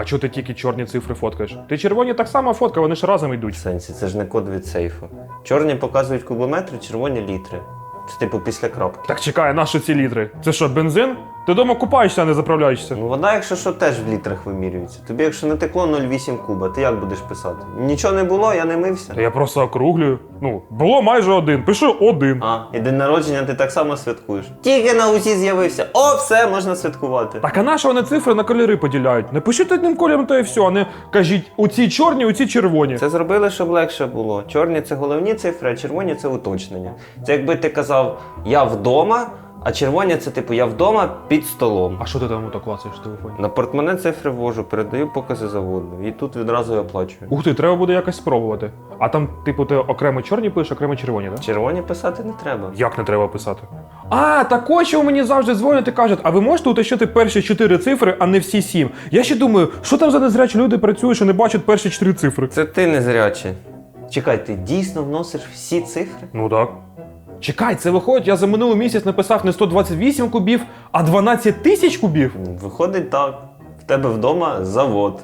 А чого ти тільки чорні цифри фоткаєш? Ти червоні так само фоткай, вони ж разом В йдуть. сенсі, це ж не код від сейфу. Чорні показують кубометри, червоні літри. Це типу після крапки. Так чекай, на що ці літри? Це що, бензин? Ти дома купаєшся, а не заправляєшся. Ну, вода, якщо що, теж в літрах вимірюється. Тобі, якщо не текло 0,8 куба, ти як будеш писати? Нічого не було, я не мився. Та я просто округлюю. Ну, було майже один. Пишу один. А, і день народження ти так само святкуєш. Тільки на усі з'явився. О, все, можна святкувати. Так а на що вони цифри на кольори поділяють? Не пишіть одним кольором, та і все, а не кажіть у ці чорні, у ці червоні. Це зробили, щоб легше було. Чорні це головні цифри, а червоні це уточнення. Це якби ти казав я вдома, а червоні це типу я вдома під столом. А що ти там ото клацаєш в телефоні? На портмоне цифри ввожу, передаю покази заводу. І тут відразу я оплачую. Ух ти, треба буде якось спробувати. А там, типу, ти окремо чорні пишеш, окремо червоні, так? Червоні писати не треба. Як не треба писати? А, так ось чому мені завжди дзвонять і кажуть, а ви можете уточнити перші чотири цифри, а не всі сім. Я ще думаю, що там за незрячі люди працюють, що не бачать перші чотири цифри. Це ти незрячий. Чекай, ти дійсно вносиш всі цифри? Ну так. Чекай, це виходить, я за минулий місяць написав не 128 кубів, а 12 тисяч кубів. Виходить так. В тебе вдома завод.